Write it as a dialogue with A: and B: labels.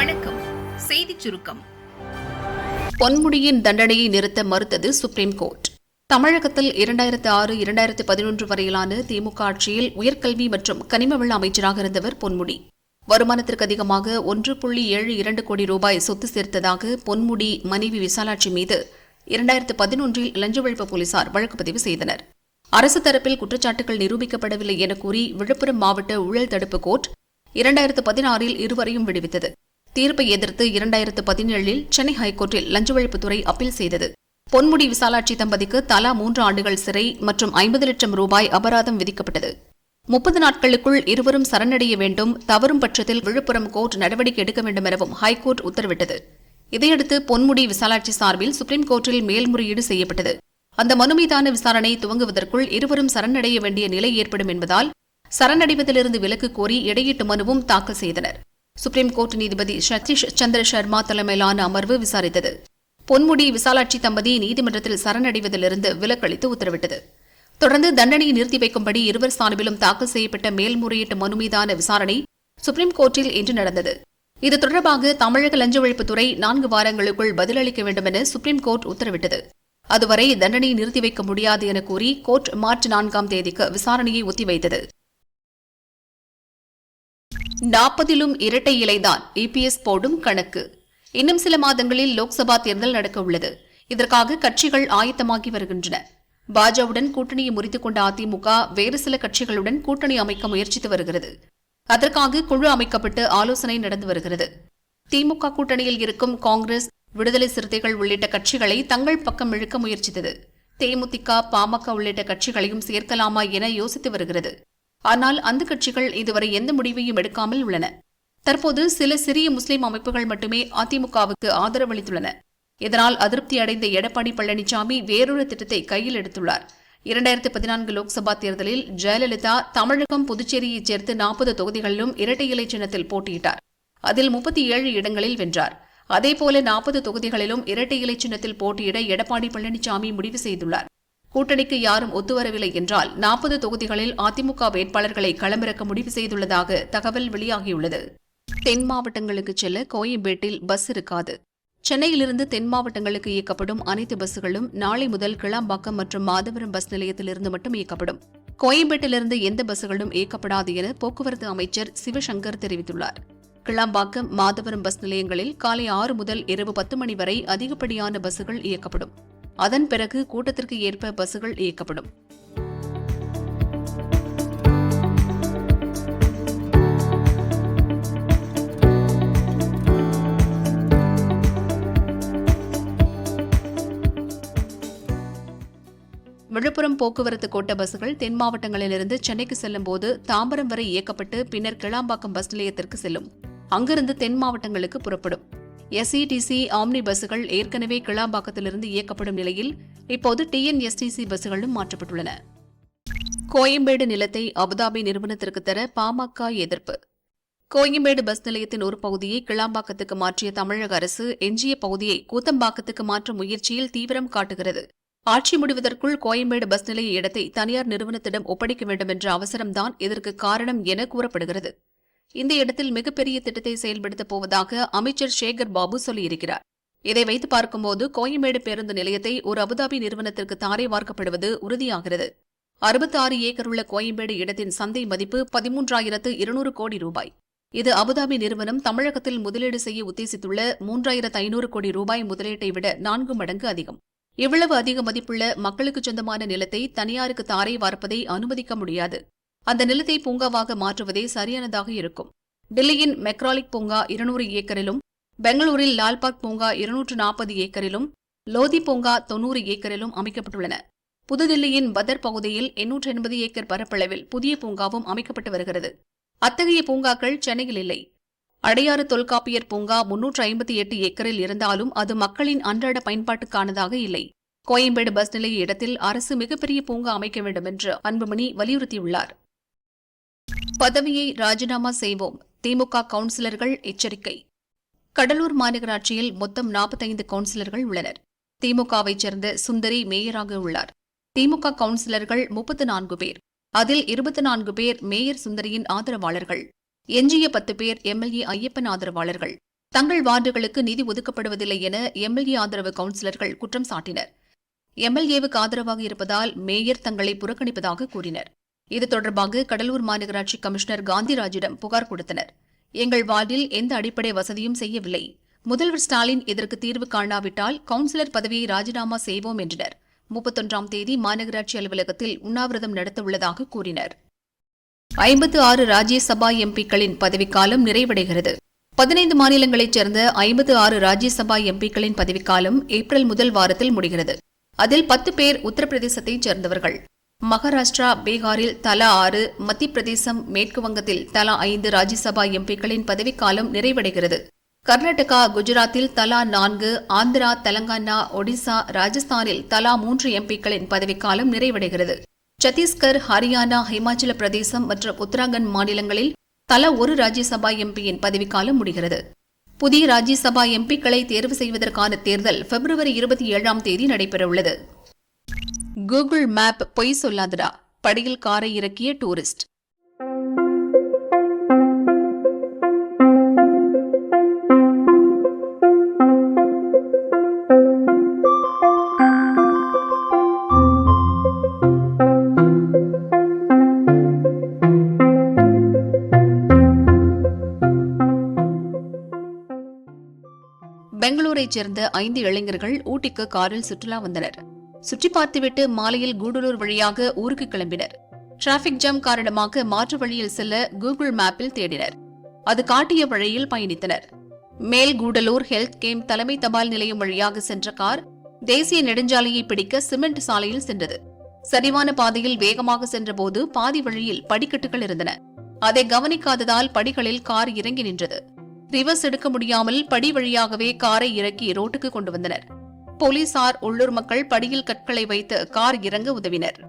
A: வணக்கம். செய்தி சுருக்கம்.
B: பொன்முடியின் தண்டனையை நிறுத்த மறுத்தது சுப்ரீம் கோர்ட். தமிழகத்தில் இரண்டாயிரத்து ஆறு இரண்டாயிரத்து பதினொன்று வரையிலான திமுக ஆட்சியில் உயர்கல்வி மற்றும் கனிமவள அமைச்சராக இருந்தவர் பொன்முடி. வருமானத்திற்கு அதிகமாக ஒன்று புள்ளி ஏழு இரண்டு கோடி ரூபாய் சொத்து சேர்த்ததாக பொன்முடி மனைவி விசாலாட்சி மீது இரண்டாயிரத்து பதினொன்றில் லஞ்ச ஒழிப்பு போலீசார் வழக்கு பதிவு செய்தனர். அரசு தரப்பில் குற்றச்சாட்டுகள் நிரூபிக்கப்படவில்லை என கூறி விழுப்புரம் மாவட்ட ஊழல் தடுப்பு கோர்ட் இரண்டாயிரத்து பதினாறில் இருவரையும் விடுவித்தது. தீர்ப்பை எதிர்த்து இரண்டாயிரத்து பதினேழில் சென்னை ஹைகோர்ட்டில் லஞ்ச ஒழிப்புத்துறை அப்பீல் செய்தது. பொன்முடி விசாலாட்சி தம்பதிக்கு தலா மூன்று ஆண்டுகள் சிறை மற்றும் ஐம்பது லட்சம் ரூபாய் அபராதம் விதிக்கப்பட்டது. முப்பது நாட்களுக்குள் இருவரும் சரணடைய வேண்டும் தவறும் பட்சத்தில் விழுப்புரம் கோர்ட் நடவடிக்கை எடுக்க வேண்டும் எனவும் ஹைகோர்ட் உத்தரவிட்டது. இதையடுத்து பொன்முடி விசாலாட்சி சார்பில் சுப்ரீம் கோர்ட்டில் மேல்முறையீடு செய்யப்பட்டது. அந்த மனு மீதான விசாரணை துவங்குவதற்குள் இருவரும் சரணடைய வேண்டிய நிலை ஏற்படும் என்பதால் சரணடைவதிலிருந்து விலக்கு கோரி இடையீட்டு மனுவும் தாக்கல் செய்தனர். சுப்ரீம் கோர்ட் நீதிபதி சதீஷ் சந்திர சர்மா தலைமையிலான அமர்வு விசாரித்தது. பொன்முடி விசாலாட்சி தம்பதி நீதிமன்றத்தில் சரணடைவதிலிருந்து விலக்களித்து உத்தரவிட்டது. தொடர்ந்து தண்டனையை நிறுத்தி வைக்கும்படி இருவர் சார்பிலும் தாக்கல் செய்யப்பட்ட மேல்முறையீட்டு மனு மீதான விசாரணை சுப்ரீம் கோர்ட்டில் இன்று நடந்தது. இது தொடர்பாக தமிழக லஞ்ச ஒழிப்புத்துறை நான்கு வாரங்களுக்குள் பதிலளிக்க வேண்டும் என சுப்ரீம் கோர்ட் உத்தரவிட்டது. அதுவரை தண்டனையை நிறுத்தி வைக்க முடியாது என கூறி கோர்ட் மார்ச் நான்காம் தேதிக்கு விசாரணையை ஒத்திவைத்தது. நாற்பதிலும் இரட்டை இலைதான் இபிஎஸ் போடும் கணக்கு. இன்னும் சில மாதங்களில் லோக்சபா தேர்தல் நடக்க உள்ளது. இதற்காக கட்சிகள் ஆயத்தமாகி வருகின்றன. பாஜவுடன் கூட்டணியை முறித்துக் கொண்ட அதிமுக வேறு சில கட்சிகளுடன் கூட்டணி அமைக்க முயற்சித்து வருகிறது. அதற்காக குழு அமைக்கப்பட்டு ஆலோசனை நடந்து வருகிறது. திமுக கூட்டணியில் இருக்கும் காங்கிரஸ் விடுதலை சிறுத்தைகள் உள்ளிட்ட கட்சிகளை தங்கள் பக்கம் இழுக்க முயற்சித்தது. தேமுதிக பாமக உள்ளிட்ட கட்சிகளையும் சேர்க்கலாமா என யோசித்து வருகிறது. ஆனால் அந்த கட்சிகள் இதுவரை எந்த முடிவையும் எடுக்காமல் உள்ளன. தற்போது சில சிறிய முஸ்லிம் அமைப்புகள் மட்டுமே அதிமுகவுக்கு ஆதரவளித்துள்ளன இதனால் அதிருப்தி அடைந்த எடப்பாடி பழனிசாமி வேறொரு திட்டத்தை கையில் எடுத்துள்ளார். இரண்டாயிரத்து பதினான்கு லோக்சபா தேர்தலில் ஜெயலலிதா தமிழகம் புதுச்சேரியைச் சேர்த்து நாற்பது தொகுதிகளிலும் இரட்டை இலை சின்னத்தில் போட்டியிட்டார். அதில் முப்பத்தி ஏழு இடங்களில் வென்றார். அதேபோல நாற்பது தொகுதிகளிலும் இரட்டை இலை சின்னத்தில் போட்டியிட எடப்பாடி பழனிசாமி முடிவு செய்துள்ளார். கூட்டணிக்கு யாரும் ஒத்துவரவில்லை என்றால் நாற்பது தொகுதிகளில் அதிமுக வேட்பாளர்களை களமிறக்க முடிவு செய்துள்ளதாக தகவல் வெளியாகியுள்ளது. தென் மாவட்டங்களுக்கு செல்ல கோயம்பேட்டில் பஸ் இருக்காது. சென்னையிலிருந்து தென் மாவட்டங்களுக்கு இயக்கப்படும் அனைத்து பஸ்களும் நாளை முதல் கிளாம்பாக்கம் மற்றும் மாதவரம் பஸ் நிலையத்திலிருந்து மட்டும் இயக்கப்படும். கோயம்பேட்டிலிருந்து எந்த பஸ்களும் இயக்கப்படாது என போக்குவரத்து அமைச்சர் சிவசங்கர் தெரிவித்துள்ளார். கிளாம்பாக்கம் மாதவரம் பஸ் நிலையங்களில் காலை ஆறு முதல் இரவு பத்து மணி வரை அதிகப்படியான பஸ்கள் இயக்கப்படும். அதன் பிறகு கூட்டத்திற்கு ஏற்ப பஸ்ஸுகள் இயக்கப்படும். விழுப்புரம் போக்குவரத்து கோட்ட பஸ்கள் தென் மாவட்டங்களிலிருந்து சென்னைக்கு செல்லும் போது தாம்பரம் வரை இயக்கப்பட்டு பின்னர் கிளாம்பாக்கம் பஸ் நிலையத்திற்கு செல்லும். அங்கிருந்து தென் மாவட்டங்களுக்கு புறப்படும். எஸ்இடிசி ஆம்னி பஸ்கள் ஏற்கனவே கிளாம்பாக்கத்திலிருந்து இயக்கப்படும் நிலையில் இப்போது டிஎன்எஸ்டிசி பஸ்களும் மாற்றப்பட்டுள்ளன. கோயம்பேடு நிலத்தை அபுதாபி நிறுவனத்திற்கு தர பாமக எதிர்ப்பு. கோயம்பேடு பஸ் நிலையத்தின் ஒரு பகுதியை கிளாம்பாக்கத்துக்கு மாற்றிய தமிழக அரசு எஞ்சிய பகுதியை கூத்தம்பாக்கத்துக்கு மாற்றும் முயற்சியில் தீவிரம் காட்டுகிறது. ஆட்சி முடிவதற்குள் கோயம்பேடு பஸ் நிலைய இடத்தை தனியார் நிறுவனத்திடம் ஒப்படைக்க வேண்டும் என்ற அவசரம்தான் இதற்கு காரணம் என கூறப்படுகிறது. இந்த இடத்தில் மிகப்பெரிய திட்டத்தை செயல்படுத்தப் போவதாக அமைச்சர் சேகர் பாபு சொல்லியிருக்கிறார். இதை வைத்து பார்க்கும்போது கோயம்பேடு பேருந்து நிலையத்தை ஒரு அபுதாபி நிறுவனத்திற்கு தாரை வார்க்கப்படுவது உறுதியாகிறது. அறுபத்தி ஆறு ஏக்கர் உள்ள கோயம்பேடு இடத்தின் சந்தை மதிப்பு பதிமூன்றாயிரத்து இருநூறு கோடி ரூபாய். இது அபுதாபி நிறுவனம் தமிழகத்தில் முதலீடு செய்ய உத்தேசித்துள்ள மூன்றாயிரத்து ஐநூறு கோடி ரூபாய் முதலீட்டை விட நான்கு மடங்கு அதிகம். இவ்வளவு அதிக மதிப்புள்ள மக்களுக்கு சொந்தமான நிலத்தை தனியாருக்கு தாரை வார்ப்பதை அனுமதிக்க முடியாது. அந்த நிலத்தை பூங்காவாக மாற்றுவதே சரியானதாக இருக்கும். டெல்லியின் மெக்ராலிக் பூங்கா இருநூறு ஏக்கரிலும் பெங்களூரில் லால்பாக் பூங்கா இருநூற்று நாற்பது ஏக்கரிலும் லோதி பூங்கா தொன்னூறு ஏக்கரிலும் அமைக்கப்பட்டுள்ளன. புதுதில்லியின் பதர் பகுதியில் எண்ணூற்று எண்பது ஏக்கர் பரப்பளவில் புதிய பூங்காவும் அமைக்கப்பட்டு வருகிறது. அத்தகைய பூங்காக்கள் சென்னையில் இல்லை. அடையாறு தொல்காப்பியர் பூங்கா முன்னூற்று ஐம்பத்தி எட்டு ஏக்கரில் இருந்தாலும் அது மக்களின் அன்றாட பயன்பாட்டுக்கானதாக இல்லை. கோயம்பேடு பஸ் நிலைய இடத்தில் அரசு மிகப்பெரிய பூங்கா அமைக்க வேண்டும் என்று அன்புமணி வலியுறுத்தியுள்ளார். பதவியை ராஜினாமா செய்வோம். திமுக கவுன்சிலர்கள் எச்சரிக்கை. கடலூர் மாநகராட்சியில் மொத்தம் நாற்பத்தைந்து கவுன்சிலர்கள் உள்ளனர். திமுகவைச் சேர்ந்த சுந்தரி மேயராக உள்ளார். திமுக கவுன்சிலர்கள் முப்பத்து நான்கு பேர். அதில் இருபத்தி நான்கு பேர் மேயர் சுந்தரியின் ஆதரவாளர்கள். எஞ்சிய பத்து பேர் எம்எல்ஏ ஐயப்பன் ஆதரவாளர்கள். தங்கள் வார்டுகளுக்கு நிதி ஒதுக்கப்படுவதில்லை என எம்எல்ஏ ஆதரவு கவுன்சிலர்கள் குற்றம் சாட்டினர். எம்எல்ஏவுக்கு ஆதரவாக இருப்பதால் மேயர் தங்களை புறக்கணிப்பதாக கூறினர். இது தொடர்பாக கடலூர் மாநகராட்சி கமிஷனர் காந்திராஜிடம் புகார் கொடுத்தனர். எங்கள் வார்டில் எந்த அடிப்படை வசதியும் செய்யவில்லை. முதல்வர் ஸ்டாலின் இதற்கு தீர்வு காணாவிட்டால் கவுன்சிலர் பதவியை ராஜினாமா செய்வோம் என்றனர். முப்பத்தொன்றாம் தேதி மாநகராட்சி அலுவலகத்தில் உண்ணாவிரதம் நடத்தவுள்ளதாக கூறினர். ஐம்பத்து ஆறு ராஜ்யசபா எம்பிக்களின் பதவிக்காலம் நிறைவடைகிறது. பதினைந்து மாநிலங்களைச் சேர்ந்த ஐம்பத்து ஆறு ராஜ்யசபா எம்பிக்களின் பதவிக்காலம் ஏப்ரல் முதல் வாரத்தில் முடிகிறது. அதில் பத்து பேர் உத்தரப்பிரதேசத்தைச் சேர்ந்தவர்கள். மகாராஷ்டிரா பீகாரில் தலா ஆறு மத்திய பிரதேசம் மேற்கு வங்கத்தில் தலா ஐந்து ராஜ்யசபா எம்பிக்களின் பதவிக்காலம் நிறைவடைகிறது. கர்நாடகா குஜராத்தில் தலா நான்கு ஆந்திரா தெலங்கானா ஒடிசா ராஜஸ்தானில் தலா மூன்று எம்பிக்களின் பதவிக்காலம் நிறைவடைகிறது. சத்தீஸ்கர் ஹரியானா ஹிமாச்சல பிரதேசம் மற்றும் உத்தராகண்ட் மாநிலங்களில் தலா ஒரு ராஜ்யசபா எம்பியின் பதவிக்காலம் முடிகிறது. புதிய ராஜ்யசபா எம்பிக்களை தேர்வு செய்வதற்கான தேர்தல் பிப்ரவரி இருபத்தி ஏழாம் தேதி நடைபெறவுள்ளது. கூகுள் மேப் பொய் சொல்லாதடா. படியில் காரை இறக்கிய டூரிஸ்ட். பெங்களூரைச் சேர்ந்த ஐந்து இளைஞர்கள் ஊட்டிக்கு காரில் சுற்றுலா வந்தனர். சுற்றி பார்த்துவிட்டு மாலையில் கூடலூர் வழியாக ஊருக்கு கிளம்பினர். டிராபிக் ஜாம் காரணமாக மாற்று வழியில் செல்ல கூகுள் மேப்பில் தேடினர். அது காட்டிய வழியில் பயணித்தனர். மேல் கூடலூர் ஹெல்த் கேம் தலைமை தபால் நிலையம் வழியாக சென்ற கார் தேசிய நெடுஞ்சாலையை பிடிக்க சிமெண்ட் சாலையில் சென்றது. சரிவான பாதையில் வேகமாக சென்றபோது பாதி வழியில் படிக்கட்டுகள் இருந்தன. அதை கவனிக்காததால் படிகளில் கார் இறங்கி நின்றது. ரிவர்ஸ் எடுக்க முடியாமல் படி வழியாகவே காரை இறக்கி ரோட்டுக்கு கொண்டு வந்தனர். போலீசார் உள்ளூர் மக்கள் படியில் கற்களை வைத்து கார் இறங்க உதவினர்.